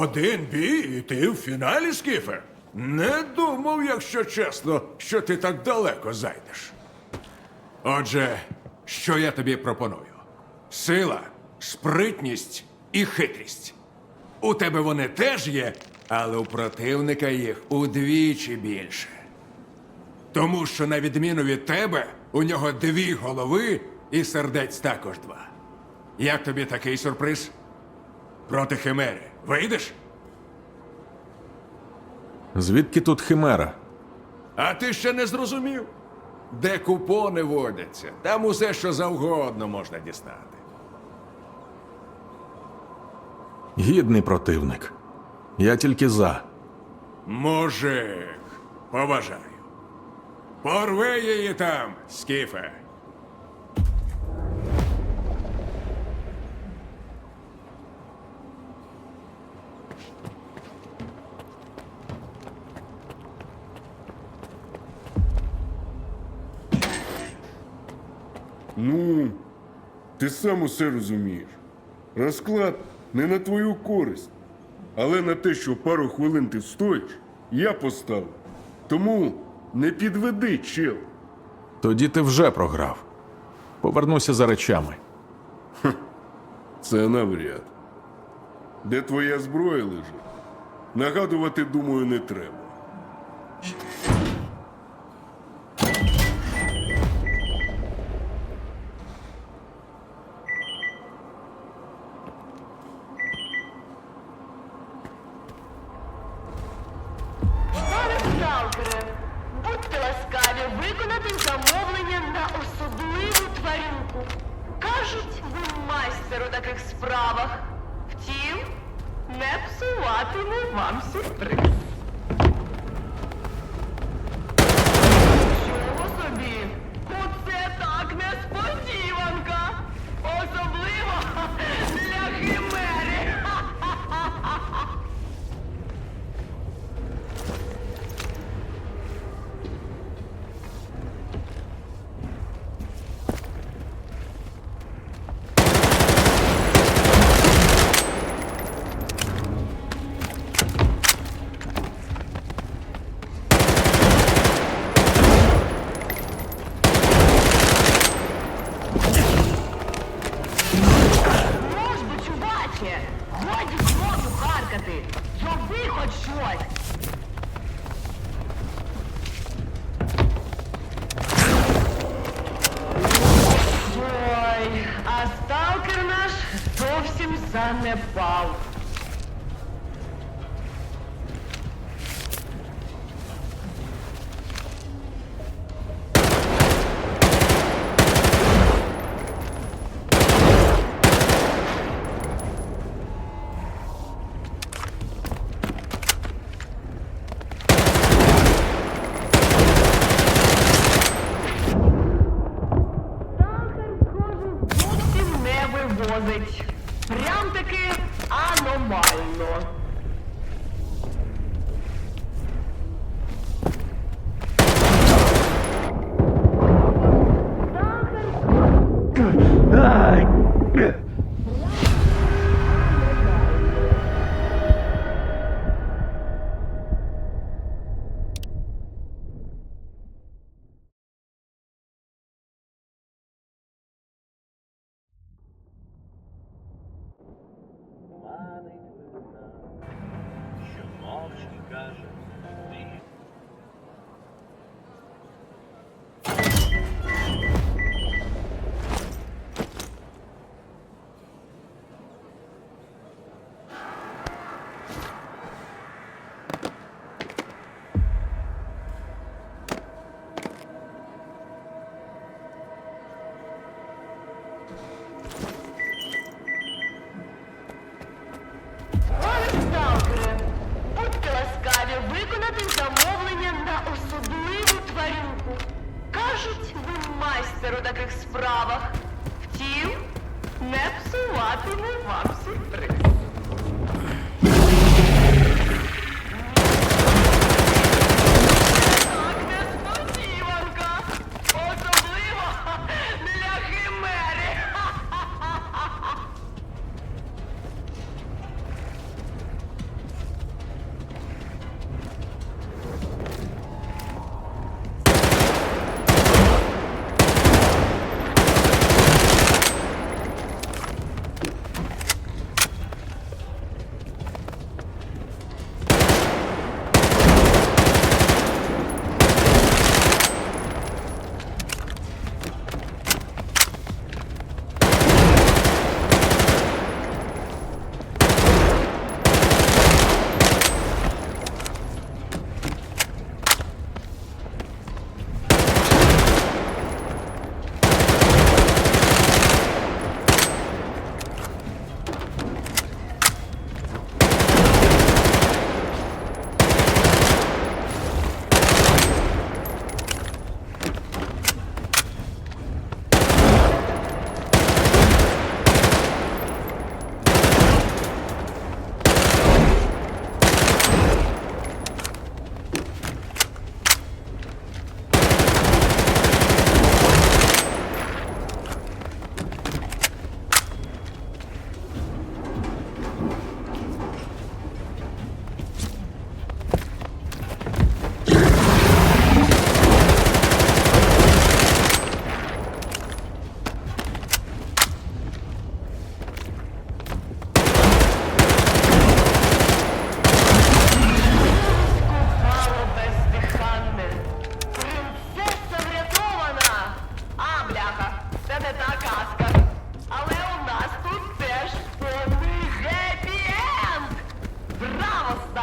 Один бій, і ти в фіналі, Скіфе? Не думав, якщо чесно, що ти так далеко зайдеш. Отже, що я тобі пропоную? Сила, спритність і хитрість. У тебе вони теж є, але у противника їх удвічі більше. Тому що, на відміну від тебе, у нього дві голови і сердець також два. Як тобі такий сюрприз? Проти химери. Вийдеш? Звідки тут химера? А ти ще не зрозумів? Де купони водяться, там усе, що завгодно можна дістати. Гідний противник. Я тільки за. Мужик, поважаю. Порви її там, Скіфе. Ну, ти сам усе розумієш. Розклад не на твою користь, але на те, що пару хвилин ти встоїш, я поставив. Тому не підведи, чел. Тоді ти вже програв. Повернуся за речами. Це навряд. Де твоя зброя лежить? Нагадувати, думаю, не треба.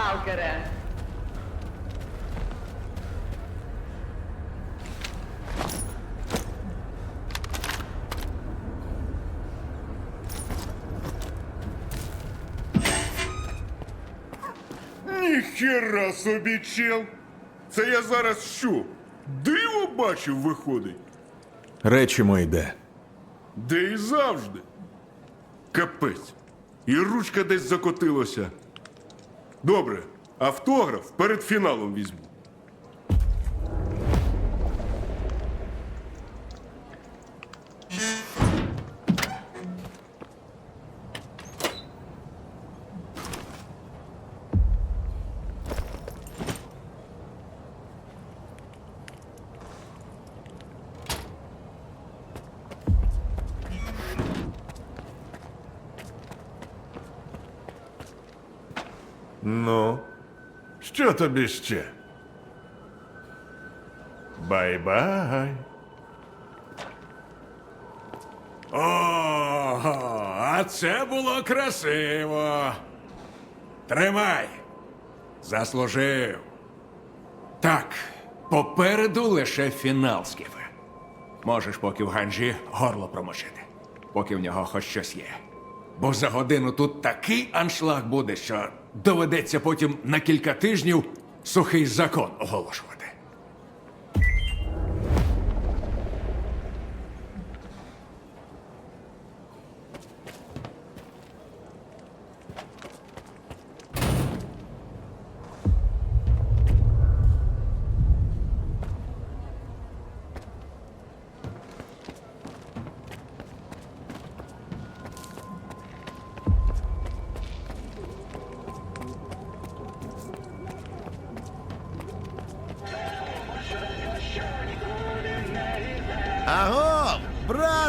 сталкере. Ніхера собі чел. Це я зараз що? Диво бачив, виходить. Речимо йде. Де і завжди. Капець. І ручка десь закотилася. Добре, автограф перед фіналом візьму. Ну, що тобі ще? Бай-бай. Ого, а це було красиво. Тримай. Заслужив. Так, попереду лише фінал, Скіфе. Можеш поки в ганжі горло промочити, поки в нього хоч щось є. Бо за годину тут такий аншлаг буде, що доведеться потім на кілька тижнів сухий закон оголошувати.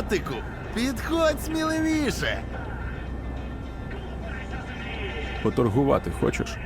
Братику, підходь сміливіше. Поторгувати хочеш?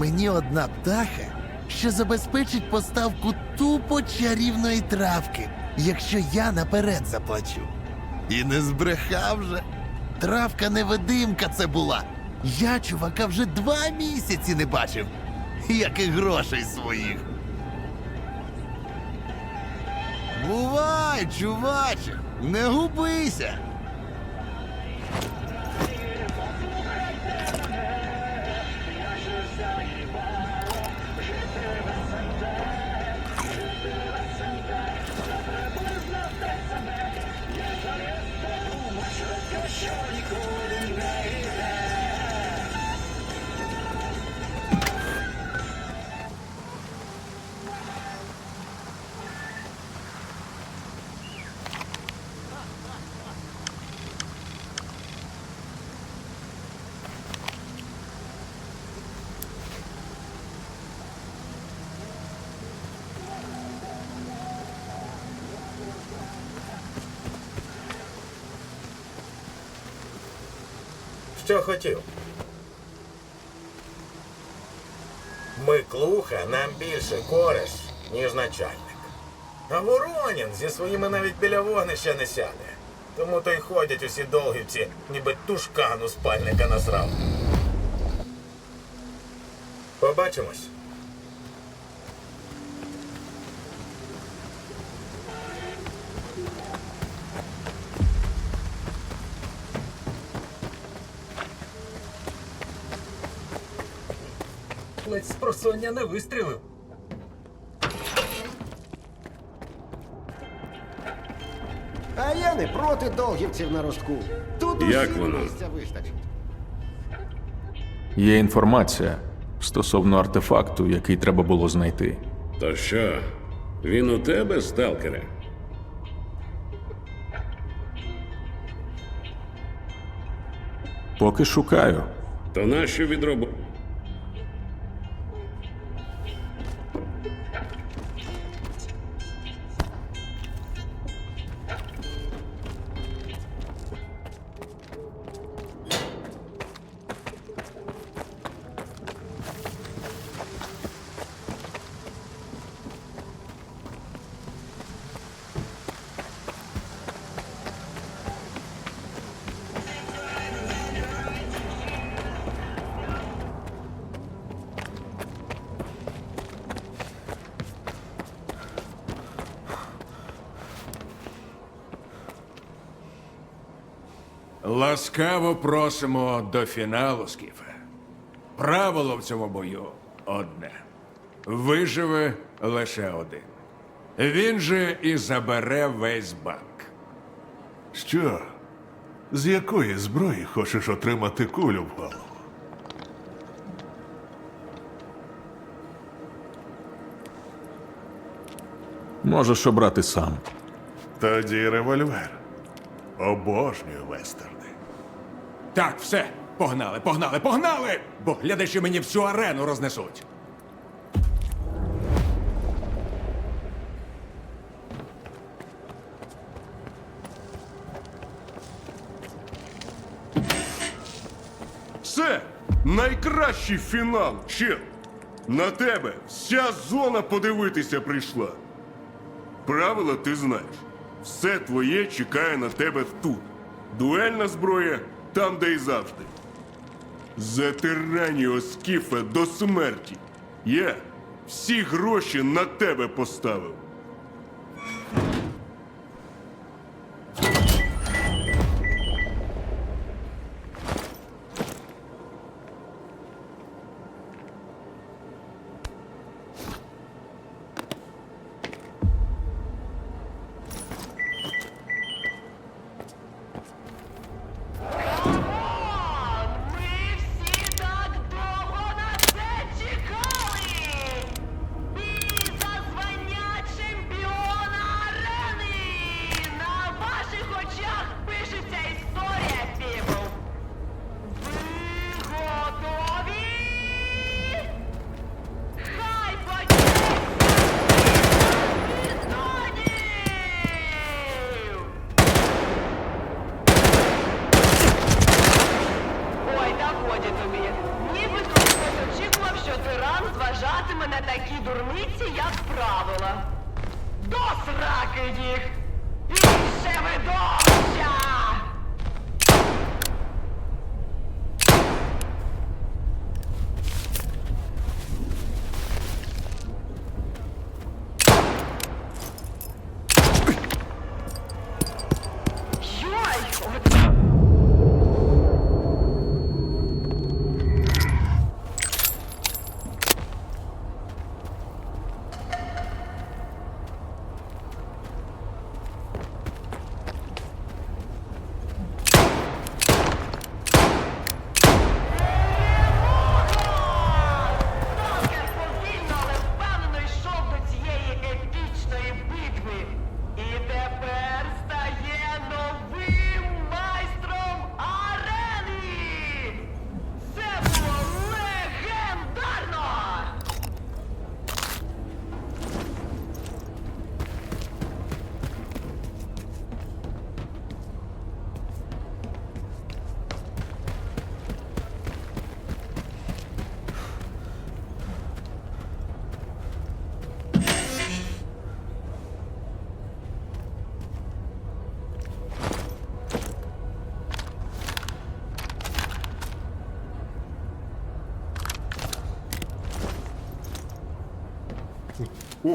Мені одна птаха, що забезпечить поставку тупо чарівної травки, якщо я наперед заплачу. І не збрехав же. Травка невидимка це була. Я чувака вже два місяці не бачив, як і грошей своїх. Бувай, чуваче, не губися. Що хотів? Миклуха нам більше кориш, ніж начальник. А Воронін зі своїми навіть біля вогнища не сяде. Тому то й ходять усі довгівці, ніби тушкану спальника насрав. Побачимось. Просоння не вистрілив. А я не проти долгівців на ростку. Тут Як усім воно? місця вистачить. Є інформація стосовно артефакту, який треба було знайти. То що, він у тебе, сталкере? Поки шукаю. То нащо відробу? Просимо до фіналу, Скіфе. Правило в цьому бою одне: виживе лише один. Він же і забере весь банк. Що? З якої зброї хочеш отримати кулю в голову? Можеш обрати сам. Тоді револьвер. Обожнюю вестерни. Так, все, погнали, погнали, погнали! Бо глядачі мені всю арену рознесуть. Все! Найкращий фінал, чел! На тебе вся зона подивитися прийшла. Правила ти знаєш. Все твоє чекає на тебе тут. Дуельна зброя там, де й завжди. За Затирані Скіфе до смерті. Я всі гроші на тебе поставив.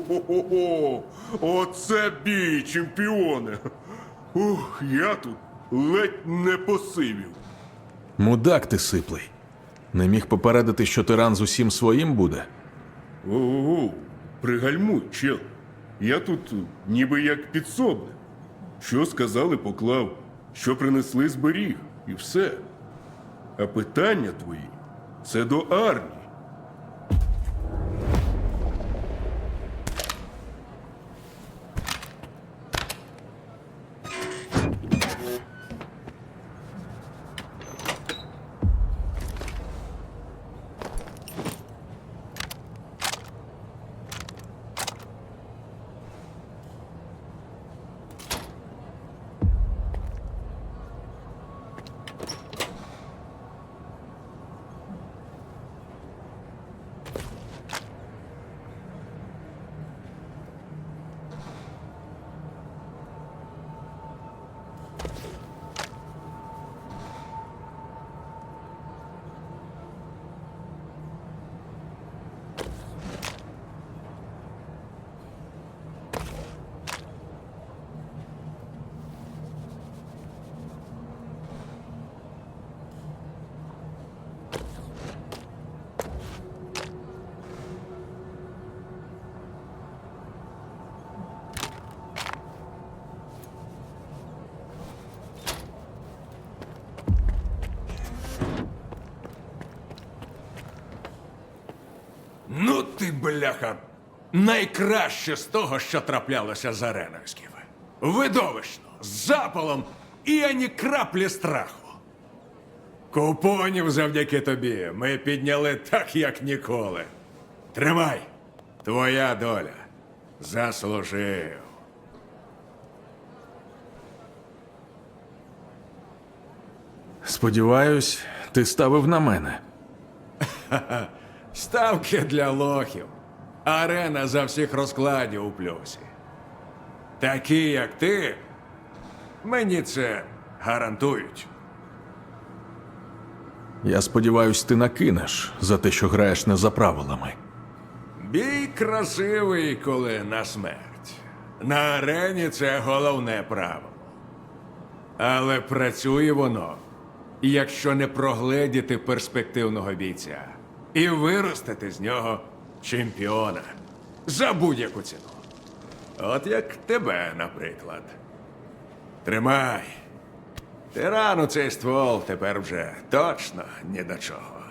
Хо-хо-хо! Оце бій, чемпіони! Ух, я тут ледь не посивів. Мудак ти сиплий. Не міг попередити, що тиран з усім своїм буде. Ого, пригальмуй, чел. Я тут ніби як підсобник. Що сказали, поклав, що принесли зберіг, і все. А питання твої це до армії. Бляха, найкраще з того, що траплялося з ареною, Видовищно, з запалом і ані краплі страху. Купонів завдяки тобі ми підняли так, як ніколи. Тримай, твоя доля. Заслужив. Сподіваюсь, ти ставив на мене. Ставки для лохів. Арена за всіх розкладів у плюсі. Такі, як ти, мені це гарантують. Я сподіваюсь, ти накинеш за те, що граєш не за правилами. Бій красивий, коли на смерть. На арені це головне правило. Але працює воно, якщо не прогледіти перспективного бійця і виростити з нього чемпіона за будь-яку ціну. От як тебе, наприклад. Тримай. Тирану цей ствол тепер вже точно ні до чого.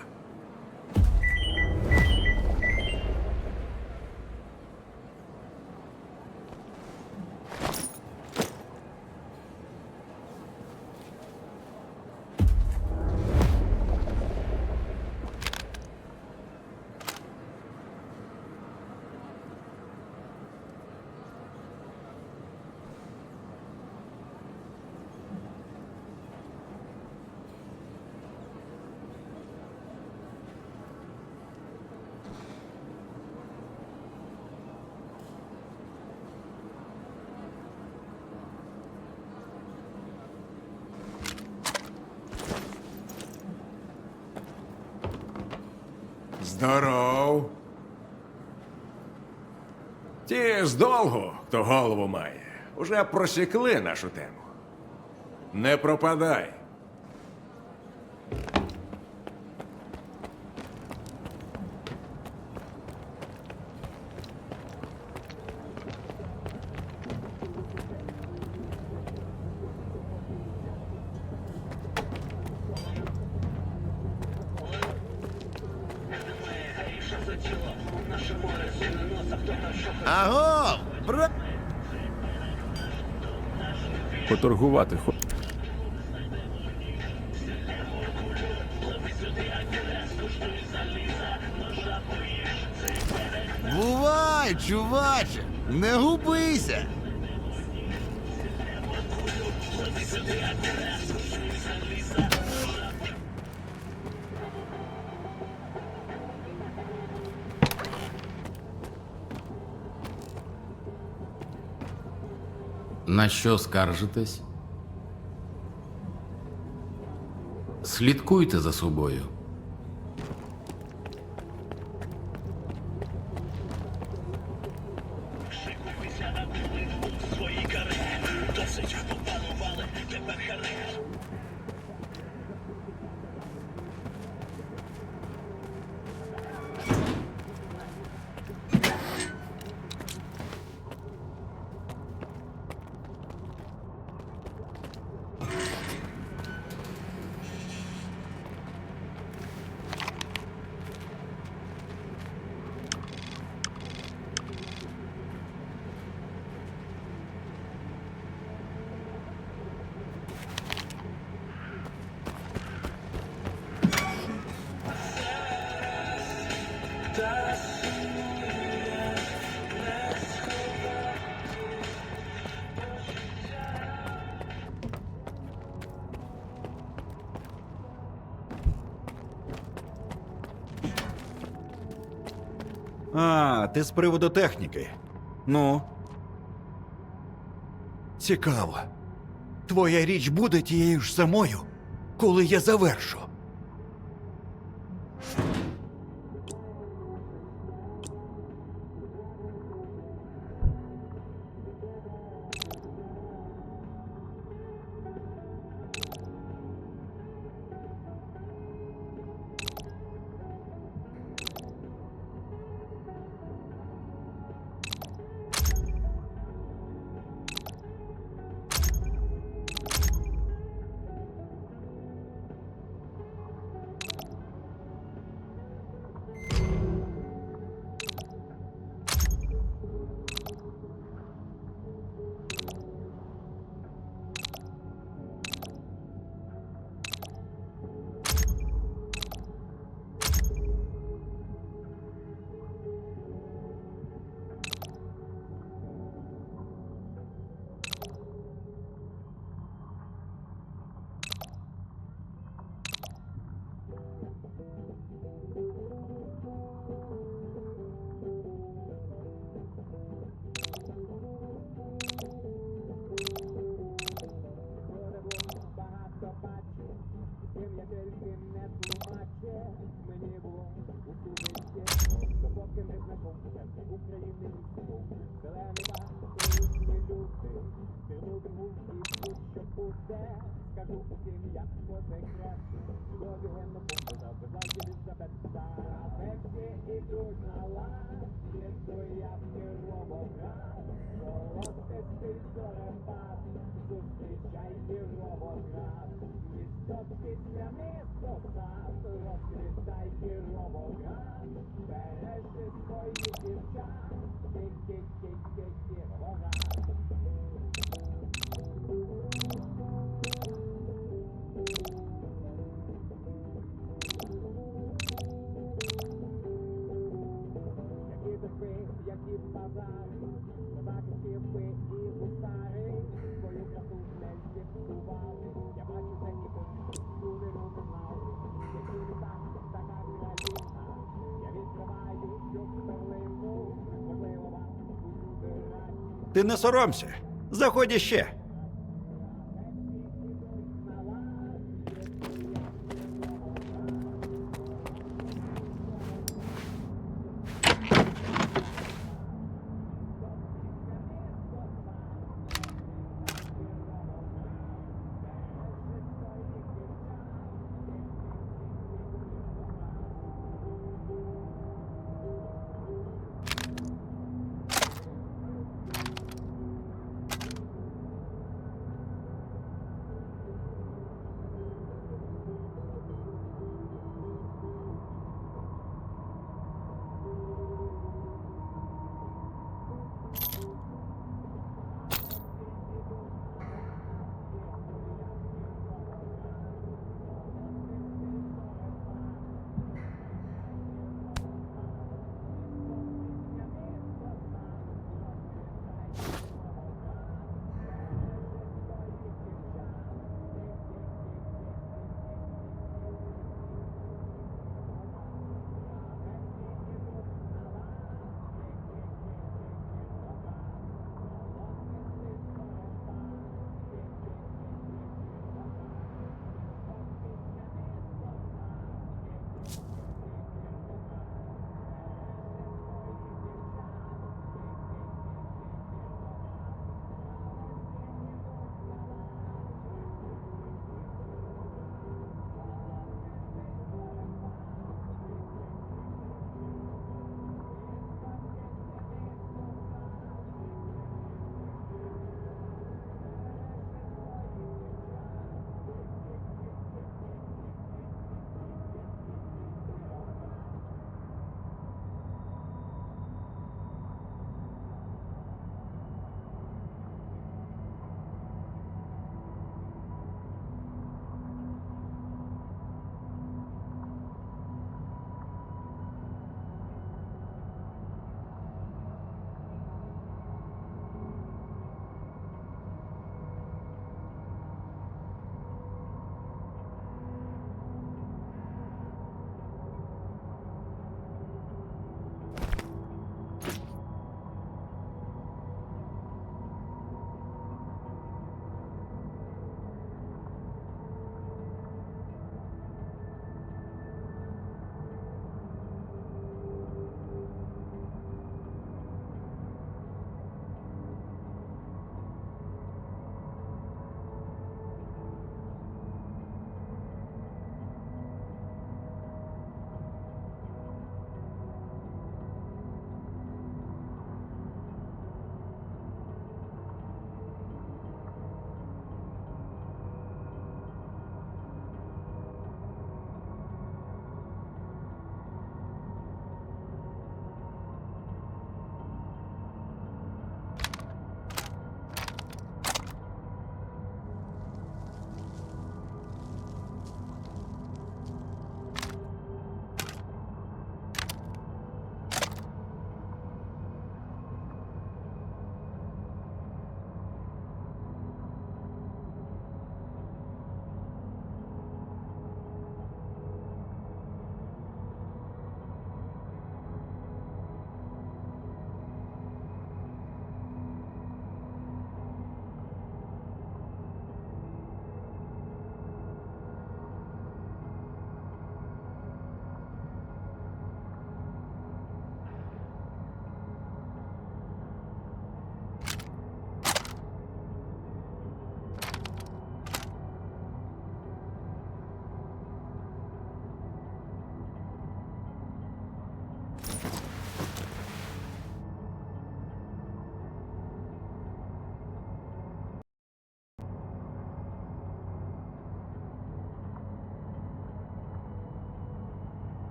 Просікли нашу тему. Не пропадай. Поторгувати хо. Бувай, чуваче! Не губися! На що скаржитесь? Слідкуйте за собою. А, ти з приводу техніки. Ну. Цікаво. Твоя річ буде тією ж самою, коли я завершу. усе, скажу усім, як по секрету, до вігенну за завезла Єлізабета. Пепсі ідуть на лад, є стоявки робоград, Коротте стиль зорепад, зустрічай і робоград. Місто після місто сад, розквітай і робоград, Бережи своїх дівчат, ті-ті-ті-ті-ті, вороград. Ти не соромся. Заходь іще.